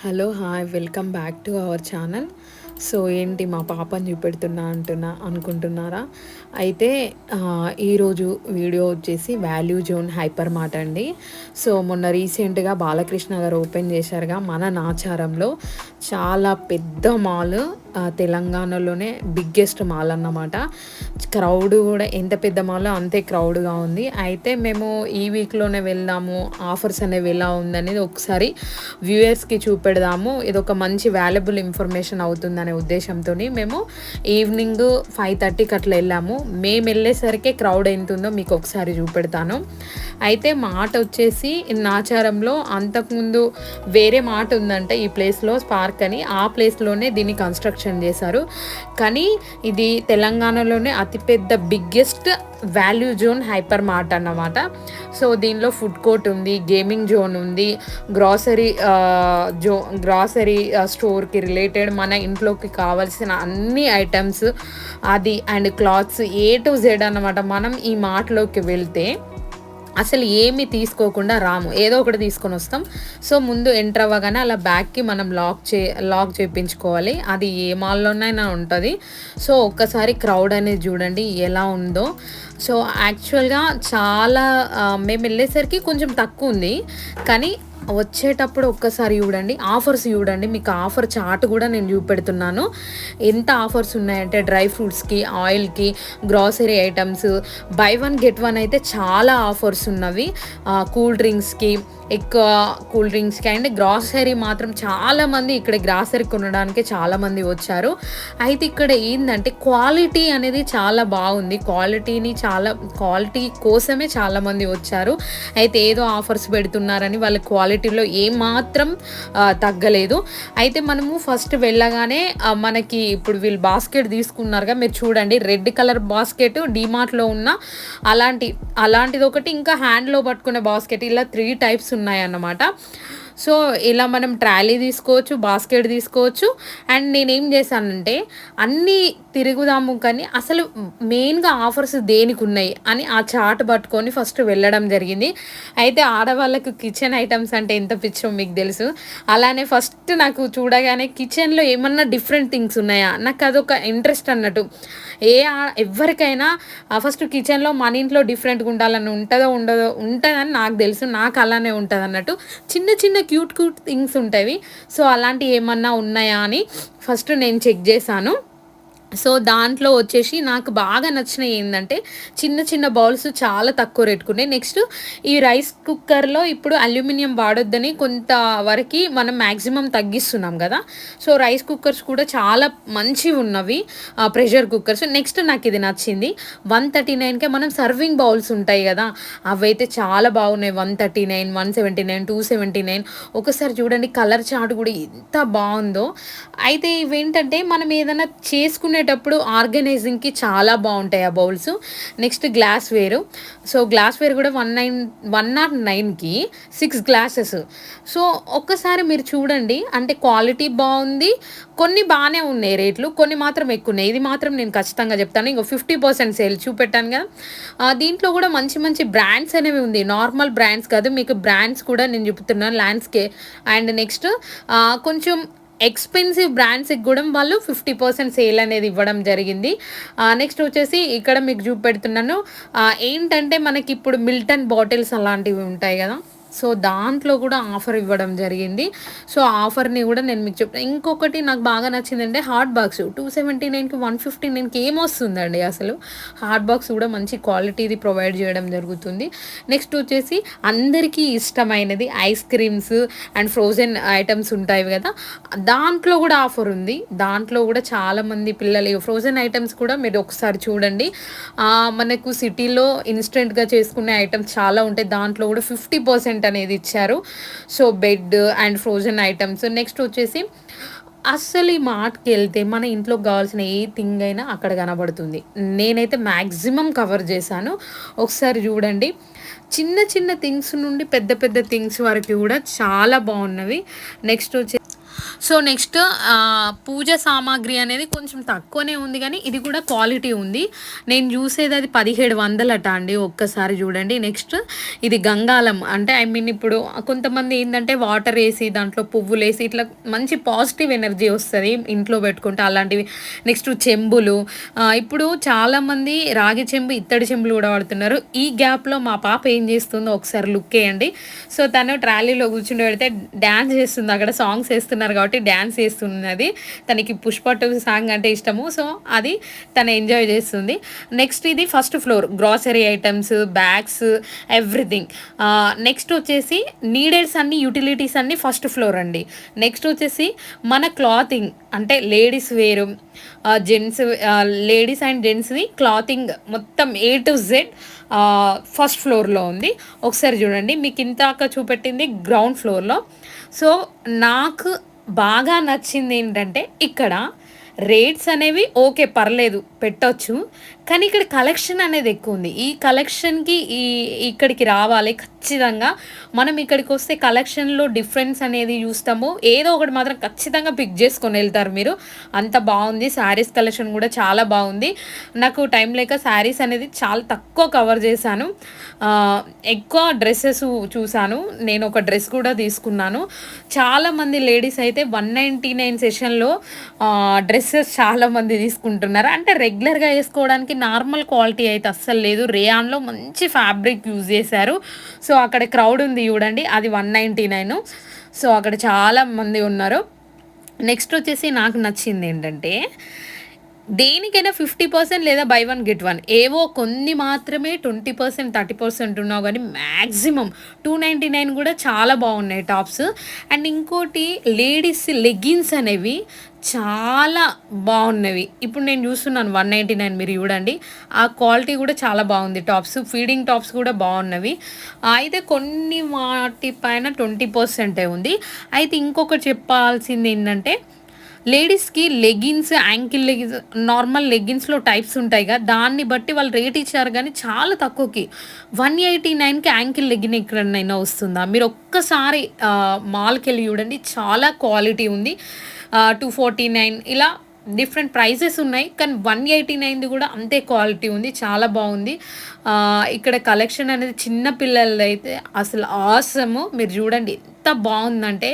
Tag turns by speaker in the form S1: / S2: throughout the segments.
S1: Hello hi welcome back to our channel. So ఏంటి మా పాపని చూపెడుతున్నా అంటున్నా అనుకుంటున్నారా? అయితే ఈరోజు వీడియో వచ్చేసి వాల్యూ జోన్ హైపర్ మార్ట్ అండి. సో మొన్న రీసెంట్గా బాలకృష్ణ గారు ఓపెన్ చేశారుగా మన నాచారంలో. చాలా పెద్ద మాల్ తెలంగాణలోనే బిగ్గెస్ట్ మాల్ అన్నమాట. క్రౌడ్ కూడా ఎంత పెద్ద మాలో అంతే క్రౌడ్గా ఉంది. అయితే మేము ఈ వీక్లోనే వెళ్దాము ఆఫర్స్ అనేవి ఎలా ఉందనేది ఒకసారి వ్యూయర్స్కి చూపెడదాము. ఇది ఒక మంచి వాల్యుబుల్ ఇన్ఫర్మేషన్ అవుతుందనే ఉద్దేశంతో మేము ఈవినింగ్ ఫైవ్ థర్టీకి అట్లా వెళ్ళాము. మేము వెళ్ళేసరికి క్రౌడ్ ఎంతుందో మీకు ఒకసారి చూపెడతాను. అయితే మాట వచ్చేసి నాచారంలో అంతకుముందు వేరే మాట ఉందంట ఈ ప్లేస్లో స్పార్క్ అని. ఆ ప్లేస్లోనే దీన్ని కన్స్ట్రక్షన్ చేశారు. కానీ ఇది తెలంగాణలోనే అతిపెద్ద biggest value zone hyper mart అన్నమాట. సో దీనిలో ఫుడ్ కోర్ట్ ఉంది గేమింగ్ జోన్ ఉంది గ్రాసరీ జో గ్రాసరీ స్టోర్కి రిలేటెడ్ మన ఇంట్లోకి కావాల్సిన అన్ని ఐటమ్స్ అది and clothes A to Z అన్నమాట. మనం ఈ మార్ట్లోకి వెళ్తే అసలు ఏమి తీసుకోకుండా రాము. ఏదో ఒకటి తీసుకొని వస్తాం. సో ముందు ఎంటర్ అవ్వగానే అలా బ్యాగ్కి మనం లాక్ చే లాక్ చేయించుకోవాలి అది ఏ మాల్లోనైనా ఉంటుంది. సో ఒక్కసారి క్రౌడ్ అనేది చూడండి ఎలా ఉందో. సో యాక్చువల్గా చాలా మేము వెళ్ళేసరికి కొంచెం తక్కువ ఉంది. కానీ వచ్చేటప్పుడు ఒక్కసారి చూడండి ఆఫర్స్ చూడండి. మీకు ఆఫర్ చార్ట్ కూడా నేను చూపెడుతున్నాను. ఎంత ఆఫర్స్ ఉన్నాయంటే డ్రై ఫ్రూట్స్కి ఆయిల్కి grocery items. Buy one get one అయితే చాలా ఆఫర్స్ ఉన్నవి. కూల్ డ్రింక్స్కి ఎక్కువ కూల్ డ్రింక్స్కి అండ్ గ్రాసరీ మాత్రం చాలామంది ఇక్కడ గ్రాసరీ కొనడానికి చాలామంది వచ్చారు. అయితే ఇక్కడ ఏంటంటే క్వాలిటీ అనేది చాలా బాగుంది. క్వాలిటీని చాలా క్వాలిటీ కోసమే చాలామంది వచ్చారు. అయితే ఏదో ఆఫర్స్ పెడుతున్నారని వాళ్ళ క్వాలిటీలో ఏమాత్రం తగ్గలేదు. అయితే మనము ఫస్ట్ వెళ్ళగానే మనకి ఇప్పుడు వీళ్ళు బాస్కెట్ తీసుకున్నారుగా మీరు చూడండి రెడ్ కలర్ బాస్కెట్ డిమార్ట్లో ఉన్న అలాంటి అలాంటిది ఒకటి ఇంకా హ్యాండ్లో పట్టుకునే బాస్కెట్ ఇలా త్రీ టైప్స్ ఉన్నాయన్నమాట. సో ఇలా మనం ట్రాలీ తీసుకోవచ్చు బాస్కెట్ తీసుకోవచ్చు. అండ్ నేనేం చేశానంటే అన్నీ తిరుగుదాము కానీ అసలు మెయిన్గా ఆఫర్స్ దేనికి ఉన్నాయి అని ఆ చార్ట్ పట్టుకొని ఫస్ట్ వెళ్ళడం జరిగింది. అయితే ఆడవాళ్ళకు కిచెన్ ఐటమ్స్ అంటే ఎంత పిచ్చో మీకు తెలుసు. అలానే ఫస్ట్ నాకు చూడగానే కిచెన్లో ఏమన్నా డిఫరెంట్ థింగ్స్ ఉన్నాయా? నాకు అదొక ఇంట్రెస్ట్ అన్నట్టు. ఏ ఎవరికైనా ఫస్ట్ కిచెన్లో మన ఇంట్లో డిఫరెంట్గా ఉండాలని ఉంటుందో ఉండదో ఉంటుందని నాకు తెలుసు. నాకు అలానే ఉంటుంది అన్నట్టు చిన్న చిన్న క్యూట్ క్యూట్ థింగ్స్ ఉంటాయి. సో అలాంటివి ఏమన్నా ఉన్నాయా అని ఫస్ట్ నేను చెక్ చేశాను. సో దాంట్లో వచ్చేసి నాకు బాగా నచ్చినవి ఏంటంటే చిన్న చిన్న బౌల్స్ చాలా తక్కువ రేటుకున్నాయి నెక్స్ట్ ఈ రైస్ కుక్కర్లో ఇప్పుడు అల్యూమినియం వాడొద్దని కొంతవరకు మనం మ్యాక్సిమం తగ్గిస్తున్నాం కదా. సో రైస్ కుక్కర్స్ కూడా చాలా మంచివి ఉన్నవి ప్రెషర్ కుక్కర్స్. నెక్స్ట్ నాకు ఇది నచ్చింది వన్ థర్టీ నైన్కే మనం సర్వింగ్ బౌల్స్ ఉంటాయి కదా. అవైతే చాలా బాగున్నాయి. One thirty nine one seventy nine two seventy nine. ఒకసారి చూడండి కలర్ చాట్ కూడా ఎంత బాగుందో. అయితే ఇవేంటంటే మనం ఏదైనా చేసుకునే చేసుకునేటప్పుడు ఆర్గనైజింగ్కి చాలా బాగుంటాయి ఆ bowls. Next glassware. So glassware కూడా వన్ నైన్ వన్ నాట్ నైన్కి సిక్స్ గ్లాసెస్. సో ఒక్కసారి మీరు చూడండి. అంటే క్వాలిటీ బాగుంది. కొన్ని బాగానే ఉన్నాయి రేట్లు. కొన్ని మాత్రం ఎక్కువ ఉన్నాయి. ఇది మాత్రం నేను ఖచ్చితంగా చెప్తాను. ఇంకో ఫిఫ్టీ పర్సెంట్ సేల్ చూపెట్టాను కదా. దీంట్లో కూడా మంచి మంచి బ్రాండ్స్ అనేవి ఉంది. నార్మల్ బ్రాండ్స్ కాదు. మీకు బ్రాండ్స్ కూడా నేను చెప్తున్నాను. ల్యాండ్స్కే అండ్ నెక్స్ట్ కొంచెం ఎక్స్పెన్సివ్ బ్రాండ్స్కి కూడా వాళ్ళు ఫిఫ్టీ పర్సెంట్ సేల్ అనేది ఇవ్వడం జరిగింది. నెక్స్ట్ వచ్చేసి ఇక్కడ మీకు చూపెడుతున్నాను. ఏంటంటే మనకి ఇప్పుడు మిల్టన్ బాటిల్స్ అలాంటివి ఉంటాయి కదా. సో దాంట్లో కూడా ఆఫర్ ఇవ్వడం జరిగింది. సో ఆఫర్ని కూడా నేను మీకు చెప్తాను ఇంకొకటి నాకు బాగా నచ్చిందంటే హాట్ బాక్స్. టూ సెవెంటీ నైన్కి వన్ ఫిఫ్టీ నైన్కి ఏమొస్తుందండి అసలు? హాట్ బాక్స్ కూడా మంచి క్వాలిటీది ప్రొవైడ్ చేయడం జరుగుతుంది. నెక్స్ట్ వచ్చేసి అందరికీ ఇష్టమైనది ice creams and frozen items ఉంటాయి కదా. దాంట్లో కూడా ఆఫర్ ఉంది. దాంట్లో కూడా చాలామంది పిల్లలు ఫ్రోజన్ ఐటమ్స్ కూడా మీరు ఒకసారి చూడండి. మనకు సిటీలో ఇన్స్టెంట్గా చేసుకునే ఐటమ్స్ చాలా ఉంటాయి. దాంట్లో కూడా ఫిఫ్టీ పర్సెంట్ అనేది ఇచ్చారు. So bed and frozen items next వచ్చేసి అస్సలు ఈ మార్ట్కి వెళ్తే మన ఇంట్లో కావాల్సిన ఏ థింగ్ అయినా అక్కడ కనబడుతుంది. నేనైతే మ్యాక్సిమం కవర్ చేశాను. ఒకసారి చూడండి. చిన్న చిన్న థింగ్స్ నుండి పెద్ద పెద్ద థింగ్స్ వరకు కూడా చాలా బాగున్నవి. నెక్స్ట్ వచ్చే సో నెక్స్ట్ పూజ సామాగ్రి అనేది కొంచెం తక్కువనే ఉంది కానీ ఇది కూడా క్వాలిటీ ఉంది. నేను చూసేది అది పదిహేడు వందలట అండి ఒక్కసారి చూడండి. నెక్స్ట్ ఇది గంగాలం అంటే ఐ మీన్ ఇప్పుడు కొంతమంది ఏంటంటే వాటర్ వేసి దాంట్లో పువ్వులు వేసి ఇట్లా మంచి పాజిటివ్ ఎనర్జీ వస్తుంది ఇంట్లో పెట్టుకుంటే అలాంటివి. నెక్స్ట్ చెంబులు. ఇప్పుడు చాలామంది రాగి చెంబు ఇత్తడి చెంబులు కూడా వాడుతున్నారు. ఈ గ్యాప్లో మా పాప ఏం చేస్తుందో ఒకసారి లుక్ వేయండి. సో తను ట్రాలీలో కూర్చుని పెడితే డ్యాన్స్ చేస్తుంది అక్కడ సాంగ్స్ వేస్తున్నారు కాబట్టి డ్యాన్స్ చేస్తున్నది. తనకి పుష్ప టూ సాంగ్ అంటే ఇష్టము. సో అది తను ఎంజాయ్ చేస్తుంది. నెక్స్ట్ ఇది first floor. Grocery items bags everything. Next వచ్చేసి నీడెడ్స్ అన్ని యూటిలిటీస్ అన్ని ఫస్ట్ ఫ్లోర్ అండి. నెక్స్ట్ వచ్చేసి మన క్లాతింగ్ అంటే లేడీస్ వేరు జెంట్స్ లేడీస్ అండ్ జెంట్స్ది క్లాతింగ్ మొత్తం ఏ టు జెడ్ ఫస్ట్ ఫ్లోర్లో ఉంది. ఒకసారి చూడండి మీకు ఇంతాక చూపెట్టింది గ్రౌండ్ ఫ్లోర్లో సో నాకు బాగా నచ్చింది ఏంటంటే ఇక్కడ రేట్స్ అనేవి ఓకే పర్లేదు పెట్టొచ్చు. కానీ ఇక్కడ కలెక్షన్ అనేది ఎక్కువ ఉంది. ఈ కలెక్షన్కి ఈ ఇక్కడికి రావాలి ఖచ్చితంగా. మనం ఇక్కడికి వస్తే కలెక్షన్లో డిఫరెన్స్ అనేది చూస్తాము. ఏదో ఒకటి మాత్రం ఖచ్చితంగా పిక్ చేసుకొని వెళ్తారు మీరు. అంత బాగుంది. శారీస్ కలెక్షన్ కూడా చాలా బాగుంది. నాకు టైం లేక శారీస్ అనేది చాలా తక్కువ కవర్ చేశాను. ఎక్కువ డ్రెస్సెస్ చూశాను. నేను ఒక డ్రెస్ కూడా తీసుకున్నాను. చాలామంది లేడీస్ అయితే వన్ నైంటీ నైన్ సెషన్లో డ్రెస్సెస్ చాలామంది తీసుకుంటున్నారు. అంటే రెగ్యులర్గా వేసుకోవడానికి నార్మల్ క్వాలిటీ అయితే అస్సలు లేదు. రేయాన్లో మంచి ఫ్యాబ్రిక్ యూజ్ చేశారు. సో అక్కడ క్రౌడ్ ఉంది చూడండి. అది వన్ నైంటీ నైన్. సో అక్కడ చాలా మంది ఉన్నారు. నెక్స్ట్ వచ్చేసి నాకు నచ్చింది ఏంటంటే దేనికైనా ఫిఫ్టీ పర్సెంట్ లేదా బై వన్ గెట్ వన్. ఏవో కొన్ని మాత్రమే ట్వంటీ పర్సెంట్ థర్టీ పర్సెంట్ ఉన్నావు కానీ మ్యాక్సిమం టూ నైంటీ నైన్ కూడా చాలా బాగున్నాయి టాప్స్. అండ్ ఇంకోటి లేడీస్ లెగ్గిన్స్ అనేవి చాలా బాగున్నవి. ఇప్పుడు నేను చూస్తున్నాను వన్ నైంటీ నైన్ మీరు చూడండి. ఆ క్వాలిటీ కూడా చాలా బాగుంది. టాప్స్ ఫీడింగ్ టాప్స్ కూడా బాగున్నవి. అయితే కొన్ని వాటి పైన ట్వంటీ పర్సెంటే ఉంది. అయితే ఇంకొకటి చెప్పాల్సింది ఏంటంటే లేడీస్కి లెగిన్స్ యాంకిల్ లెగిన్స్ నార్మల్ లెగిన్స్లో టైప్స్ ఉంటాయి కదా దాన్ని బట్టి వాళ్ళు రేట్ ఇచ్చారు కానీ చాలా తక్కువకి. వన్ ఎయిటీ నైన్కి యాంకిల్ లెగిన్ ఎక్కడైనా వస్తుందా? మీరు ఒక్కసారి మాల్కి వెళ్ళి చూడండి. చాలా క్వాలిటీ ఉంది. టూ ఫార్టీ నైన్ ఇలా డిఫరెంట్ ప్రైజెస్ ఉన్నాయి. కానీ వన్ ఎయిటీ నైన్ది కూడా అంతే క్వాలిటీ ఉంది. చాలా బాగుంది. ఇక్కడ కలెక్షన్ అనేది చిన్న పిల్లలైతే అసలు ఆసము మీరు చూడండి ఎంత బాగుందంటే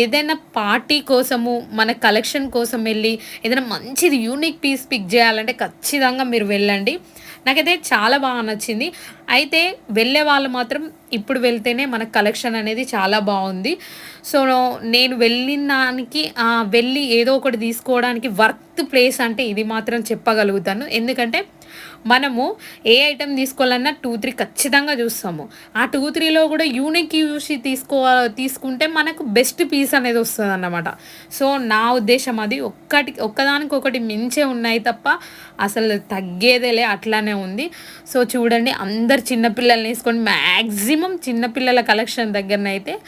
S1: ఏదైనా పార్టీ కోసము మన కలెక్షన్ కోసం వెళ్ళి ఏదైనా మంచిది యూనిక్ పీస్ పిక్ చేయాలంటే ఖచ్చితంగా మీరు వెళ్ళండి. నాకైతే చాలా బాగా నచ్చింది. అయితే వెళ్ళే వాళ్ళు మాత్రం ఇప్పుడు వెళ్తేనే మన కలెక్షన్ అనేది చాలా బాగుంది. సో నేను వెళ్ళిన దానికి వెళ్ళి ఏదో ఒకటి తీసుకోవడానికి వర్త్ ప్లేస్ అంటే ఇది మాత్రం చెప్పగలుగుతాను. ఎందుకంటే మనము ఏ ఐటెం తీసుకోవాలన్నా టూ త్రీ ఖచ్చితంగా చూస్తాము. ఆ టూ త్రీలో కూడా యూనిక్ చూసి తీసుకో తీసుకుంటే మనకు బెస్ట్ పీస్ అనేది వస్తుంది అన్నమాట సో నా ఉద్దేశం అది ఒక్కటి ఒక్కదానికి ఒకటి మించే ఉన్నాయి తప్ప అసలు తగ్గేదేలే అట్లానే ఉంది. సో చూడండి అందరు చిన్నపిల్లల్ని తీసుకొని మ్యాక్సిమం చిన్నపిల్లల కలెక్షన్ దగ్గరనైతే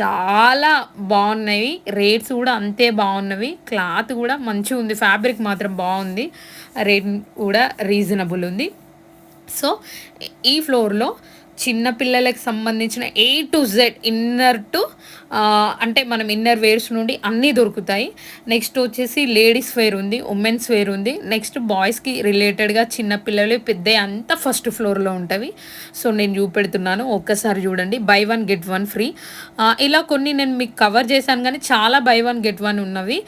S1: చాలా బాగున్నాయి. రేట్స్ కూడా అంతే బాగున్నవి. క్లాత్ కూడా మంచిగా ఉంది. ఫ్యాబ్రిక్ మాత్రం బాగుంది. రేట్ కూడా రీజనబుల్ ఉంది. సో ఈ ఫ్లోర్లో చిన్నపిల్లలకు సంబంధించిన A to Z inner to అంటే మనం ఇన్నర్ వేర్స్ నుండి అన్నీ దొరుకుతాయి. నెక్స్ట్ వచ్చేసి లేడీస్ వేర్ ఉంది ఉమెన్స్ వేర్ ఉంది. నెక్స్ట్ బాయ్స్కి రిలేటెడ్గా చిన్నపిల్లలు పెద్ద అంతా ఫస్ట్ ఫ్లోర్లో ఉంటవి. సో నేను చూపెడుతున్నాను. ఒక్కసారి చూడండి. Buy one get one free ఇలా కొన్ని నేను మీకు కవర్ చేశాను కానీ చాలా బై వన్ గెట్ వన్ ఉన్నవి.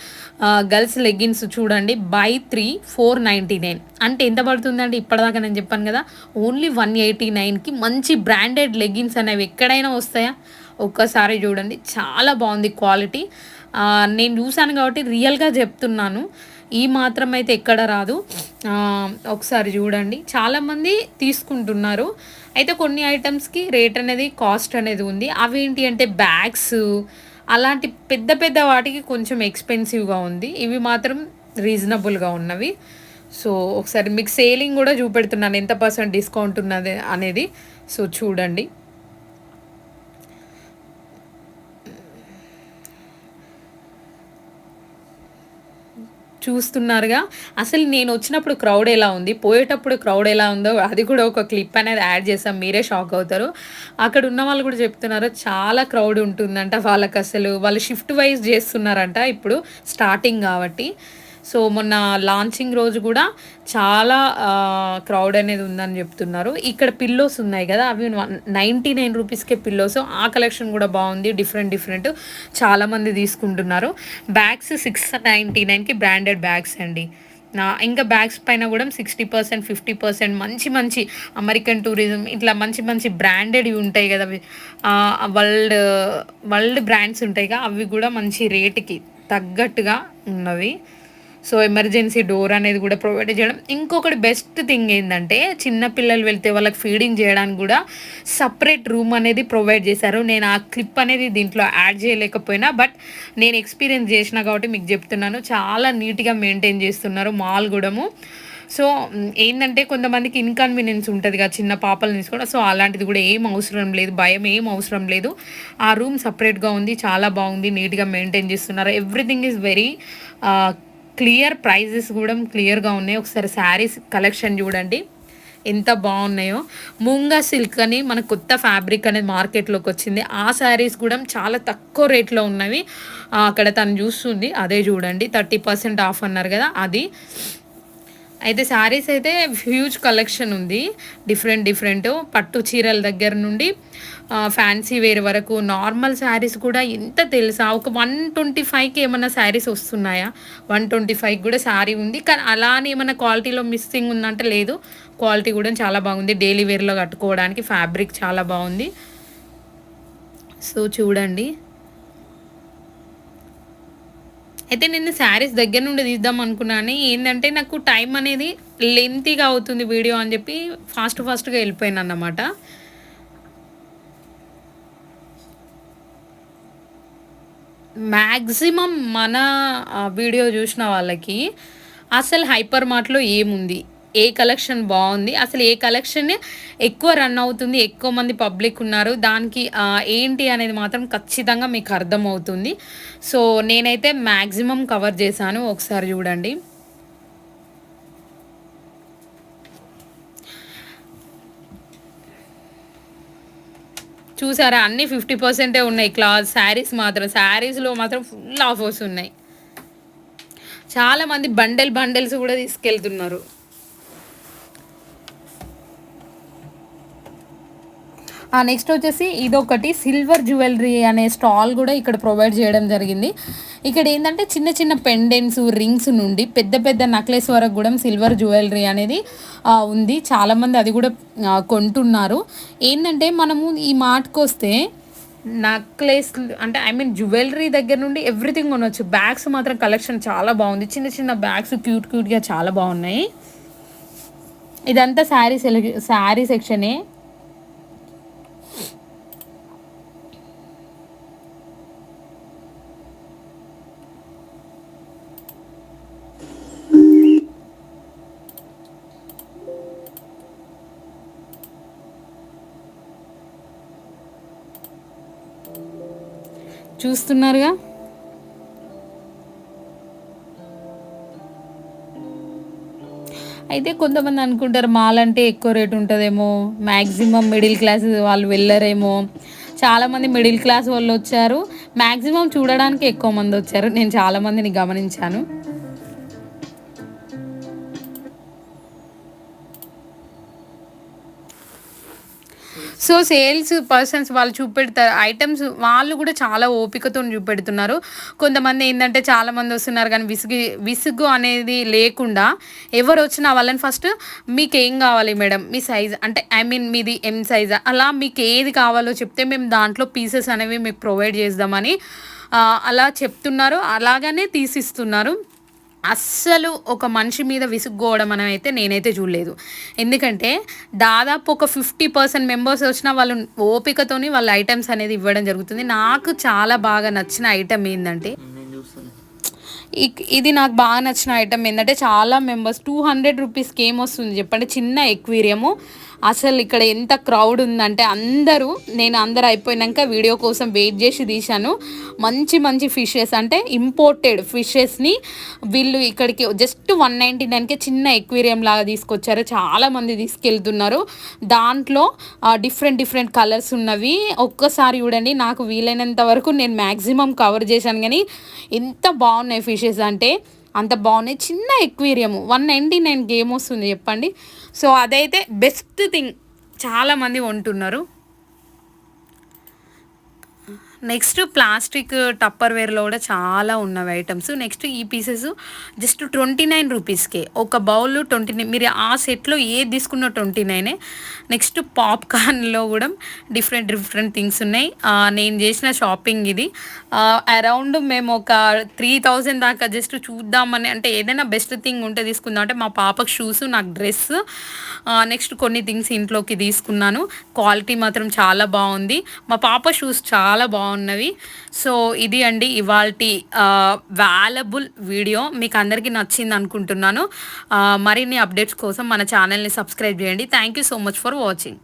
S1: గర్ల్స్ లెగ్గిన్స్ చూడండి. Buy three four ninety nine అంటే ఎంత పడుతుందండి? ఇప్పటిదాకా నేను చెప్పాను కదా ఓన్లీ వన్ ఎయిటీ నైన్కి మంచి బ్రాండెడ్ లెగ్గిన్స్ అనేవి ఎక్కడైనా వస్తాయా? ఒక్కసారి చూడండి. చాలా బాగుంది క్వాలిటీ. నేను చూశాను కాబట్టి రియల్గా చెప్తున్నాను. ఈ మాత్రం అయితే ఎక్కడ రాదు. ఒకసారి చూడండి. చాలామంది తీసుకుంటున్నారు. అయితే కొన్ని ఐటమ్స్కి రేట్ అనేది కాస్ట్ అనేది ఉంది. అవి ఏంటి అంటే బ్యాగ్స్. అలాంటి పెద్ద పెద్ద వాటికి కొంచెం ఎక్స్పెన్సివ్గా ఉంది. ఇవి మాత్రం రీజనబుల్గా ఉన్నవి. సో ఒకసారి మీకు సేలింగ్ కూడా చూపెడుతున్నాను. ఎంత పర్సెంట్ డిస్కౌంట్ ఉన్నది అనేది. సో చూడండి. చూస్తున్నారుగా. అసలు నేను వచ్చినప్పుడు క్రౌడ్ ఎలా ఉంది? పోయేటప్పుడు క్రౌడ్ ఎలా ఉందో అది కూడా ఒక క్లిప్ అనేది యాడ్ చేసాం మీరే షాక్ అవుతారు. అక్కడ ఉన్న వాళ్ళు కూడా చెప్తున్నారు చాలా క్రౌడ్ ఉంటుందంట వాళ్ళకి అసలు వాళ్ళు షిఫ్ట్ వైజ్ చేస్తున్నారంట ఇప్పుడు స్టార్టింగ్ కాబట్టి. సో మొన్న లాంచింగ్ రోజు కూడా చాలా క్రౌడ్ అనేది ఉందని చెప్తున్నారు. ఇక్కడ పిల్లోస్ ఉన్నాయి కదా అవి నైంటీ నైన్ రూపీస్కే పిల్లోస్ ఆ కలెక్షన్ కూడా బాగుంది డిఫరెంట్ డిఫరెంట్ చాలామంది తీసుకుంటున్నారు. బ్యాగ్స్ సిక్స్ నైంటీ నైన్కి బ్రాండెడ్ బ్యాగ్స్ అండి. నా ఇంకా బ్యాగ్స్ పైన కూడా సిక్స్టీ పర్సెంట్ ఫిఫ్టీ పర్సెంట్ మంచి మంచి అమెరికన్ టూరిజం ఇట్లా మంచి మంచి బ్రాండెడ్ ఉంటాయి కదా అవి. వరల్డ్ వరల్డ్ బ్రాండ్స్ ఉంటాయి కదా అవి కూడా మంచి రేటుకి తగ్గట్టుగా ఉన్నవి. సో ఎమర్జెన్సీ డోర్ అనేది కూడా ప్రొవైడ్ చేయడం. ఇంకొకటి బెస్ట్ థింగ్ ఏంటంటే చిన్న పిల్లలు వెళ్తే వాళ్ళకి ఫీడింగ్ చేయడానికి కూడా సపరేట్ రూమ్ అనేది ప్రొవైడ్ చేశారు. నేను ఆ క్లిప్ అనేది దీంట్లో యాడ్ చేయలేకపోయినా బట్ నేను ఎక్స్పీరియన్స్ చేసిన కాబట్టి మీకు చెప్తున్నాను. చాలా నీట్గా మెయింటైన్ చేస్తున్నారు మాల్ కూడాము సో ఏంటంటే కొంతమందికి ఇన్కన్వీనియన్స్ ఉంటుంది కదా చిన్న పాపలు తీసుకోవడం సో అలాంటిది కూడా ఏం అవసరం లేదు భయం ఏం అవసరం లేదు. ఆ రూమ్ సపరేట్గా ఉంది చాలా బాగుంది నీట్గా మెయింటైన్ చేస్తున్నారు. Everything is very clear prices కూడా క్లియర్గా ఉన్నాయి. ఒకసారి శారీస్ కలెక్షన్ చూడండి. ఎంత బాగున్నాయో. ముంగా సిల్క్ అని మన కొత్త ఫ్యాబ్రిక్ అనేది మార్కెట్లోకి వచ్చింది. ఆ శారీస్ కూడా చాలా తక్కువ రేట్లో ఉన్నవి. అక్కడ తను చూస్తుంది. అదే చూడండి. థర్టీ పర్సెంట్ ఆఫ్ అన్నారు కదా అది. అయితే శారీస్ అయితే హ్యూజ్ కలెక్షన్ ఉంది. Different different. పట్టు చీరల దగ్గర నుండి ఫ్యాన్సీ వేర్ వరకు నార్మల్ శారీస్ కూడా ఎంత తెలుసా? ఒక వన్ ట్వంటీ ఫైవ్కి ఏమైనా శారీస్ వస్తున్నాయా? వన్ ట్వంటీ ఫైవ్ కూడా శారీ ఉంది. కానీ అలానే ఏమైనా క్వాలిటీలో మిస్సింగ్ ఉందంటే లేదు. క్వాలిటీ కూడా చాలా బాగుంది. డైలీ వేర్లో కట్టుకోవడానికి ఫ్యాబ్రిక్ చాలా బాగుంది. సో చూడండి. అయితే నేను శారీస్ దగ్గర నుండి తీద్దాం అనుకున్నాను ఏంటంటే నాకు టైం అనేది లెంతీగా అవుతుంది వీడియో అని చెప్పి ఫాస్ట్ ఫాస్ట్గా వెళ్ళిపోయాను అన్నమాట. మ్యాక్సిమం మన వీడియో చూసిన వాళ్ళకి అసలు హైపర్ మార్ట్లో ఏముంది? ఏ కలెక్షన్ బాగుంది? అసలు ఏ కలెక్షన్ ఎక్కువ రన్ అవుతుంది ఎక్కువ మంది పబ్లిక్ ఉన్నారు. దానికి ఏంటి అనేది మాత్రం ఖచ్చితంగా మీకు అర్థమవుతుంది. సో నేనైతే మ్యాక్సిమం కవర్ చేశాను. ఒకసారి చూడండి. చూసారా? అన్ని ఫిఫ్టీ పర్సెంటే ఉన్నాయి క్లాత్ శారీస్ మాత్రం. శారీస్లో మాత్రం ఫుల్ ఆఫర్స్ ఉన్నాయి. చాలామంది బండెల్ బండెల్స్ కూడా తీసుకెళ్తున్నారు. నెక్స్ట్ వచ్చేసి ఇదొకటి సిల్వర్ జ్యువెలరీ అనే స్టాల్ కూడా ఇక్కడ ప్రొవైడ్ చేయడం జరిగింది. ఇక్కడ ఏంటంటే చిన్న చిన్న పెండెంట్స్ రింగ్స్ నుండి పెద్ద పెద్ద నక్లెస్ వరకు కూడా సిల్వర్ జ్యువెలరీ అనేది ఉంది. చాలామంది అది కూడా కొంటున్నారు. ఏంటంటే మనము ఈ మాటకు వస్తే నక్లెస్ అంటే ఐ మీన్ జ్యువెలరీ దగ్గర నుండి ఎవ్రీథింగ్ కొనవచ్చు బ్యాగ్స్ మాత్రం కలెక్షన్ చాలా బాగుంది. చిన్న చిన్న బ్యాగ్స్ క్యూట్ క్యూట్గా చాలా బాగున్నాయి. ఇదంతా శారీ సెల శారీ సెక్షనే చూస్తున్నారుగా? అయితే కొంతమంది అనుకుంటారు మాల్ అంటే ఎక్కువ రేట్ ఉంటుందేమో మ్యాక్సిమం మిడిల్ క్లాస్ వాళ్ళు వెళ్ళరేమో. చాలామంది మిడిల్ క్లాస్ వాళ్ళు వచ్చారు. మ్యాక్సిమం చూడడానికి ఎక్కువ మంది వచ్చారు. నేను చాలామందిని గమనించాను. సో సేల్స్ పర్సన్స్ వాళ్ళు చూపెడతారు ఐటమ్స్ వాళ్ళు కూడా చాలా ఓపికతో చూపెడుతున్నారు. కొంతమంది ఏంటంటే చాలామంది వస్తున్నారు కానీ విసుగు విసుగు అనేది లేకుండా ఎవరు వచ్చినా వాళ్ళని ఫస్ట్ మీకు ఏం కావాలి మేడం? మీ సైజ్ అంటే ఐ మీన్ మీది ఎం సైజ్ అలా మీకు ఏది కావాలో చెప్తే మేము దాంట్లో పీసెస్ అనేవి మీకు ప్రొవైడ్ చేద్దామని అలా చెప్తున్నారు. అలాగనే తీసిస్తున్నారు. అస్సలు ఒక మనిషి మీద విసుక్కోవడం అని అయితే నేనైతే చూడలేదు. ఎందుకంటే దాదాపు ఒక ఫిఫ్టీ పర్సెంట్ మెంబర్స్ వచ్చిన వాళ్ళు ఓపికతోని వాళ్ళ ఐటమ్స్ అనేది ఇవ్వడం జరుగుతుంది. నాకు చాలా బాగా నచ్చిన ఐటమ్ ఏంటంటే ఇది నాకు బాగా నచ్చిన ఐటమ్ ఏంటంటే చాలా మెంబర్స్ టూ హండ్రెడ్ రూపీస్కి ఏమొస్తుంది చెప్పండి? చిన్న ఎక్వేరియము అసలు ఇక్కడ ఎంత క్రౌడ్ ఉందంటే అందరూ నేను అందరు అయిపోయినాక వీడియో కోసం వెయిట్ చేసి తీశాను. మంచి మంచి ఫిషెస్ అంటే ఇంపోర్టెడ్ ఫిషెస్ని వీళ్ళు ఇక్కడికి జస్ట్ వన్ నైంటీ నైన్కే చిన్న ఎక్వేరియం లాగా తీసుకొచ్చారు. చాలామంది తీసుకెళ్తున్నారు. దాంట్లో డిఫరెంట్ డిఫరెంట్ కలర్స్ ఉన్నవి. ఒక్కసారి చూడండి నాకు వీలైనంత వరకు నేను మ్యాక్సిమం కవర్ చేశాను. కానీ ఎంత బాగున్నాయి ఫిషెస్ అంటే అంత బాగున్నాయి. చిన్న aquarium. One ninety nine game వస్తుంది చెప్పండి. సో అదైతే బెస్ట్ థింగ్. చాలామంది కొంటున్నారు. నెక్స్ట్ ప్లాస్టిక్ టప్పర్ వేర్లో కూడా చాలా ఉన్నవి ఐటమ్స్. నెక్స్ట్ ఈ పీసెస్ జస్ట్ ట్వంటీ నైన్ రూపీస్కే. ఒక బౌల్ ట్వంటీ నైన్ మీరు ఆ సెట్లో ఏది తీసుకున్న ట్వంటీ నైనే. నెక్స్ట్ పాప్కార్న్లో కూడా డిఫరెంట్ డిఫరెంట్ థింగ్స్ ఉన్నాయి. నేను చేసిన షాపింగ్ ఇది. అరౌండ్ మేము ఒక త్రీ థౌజండ్ దాకా జస్ట్ చూద్దామని అంటే ఏదైనా బెస్ట్ థింగ్ ఉంటే తీసుకుందాం. అంటే మా పాపకు షూస్ నాకు డ్రెస్ నెక్స్ట్ కొన్ని థింగ్స్ ఇంట్లోకి తీసుకున్నాను. క్వాలిటీ మాత్రం చాలా బాగుంది. మా పాప షూస్ చాలా బాగుంది ఉన్నవి సో ఇది అండి ఇవాళ వాలబుల్ వీడియో. మీకు అందరికీ నచ్చింది అనుకుంటున్నాను. మరిన్ని అప్డేట్స్ కోసం మన ఛానల్ని సబ్స్క్రైబ్ చేయండి. Thank you so much for watching.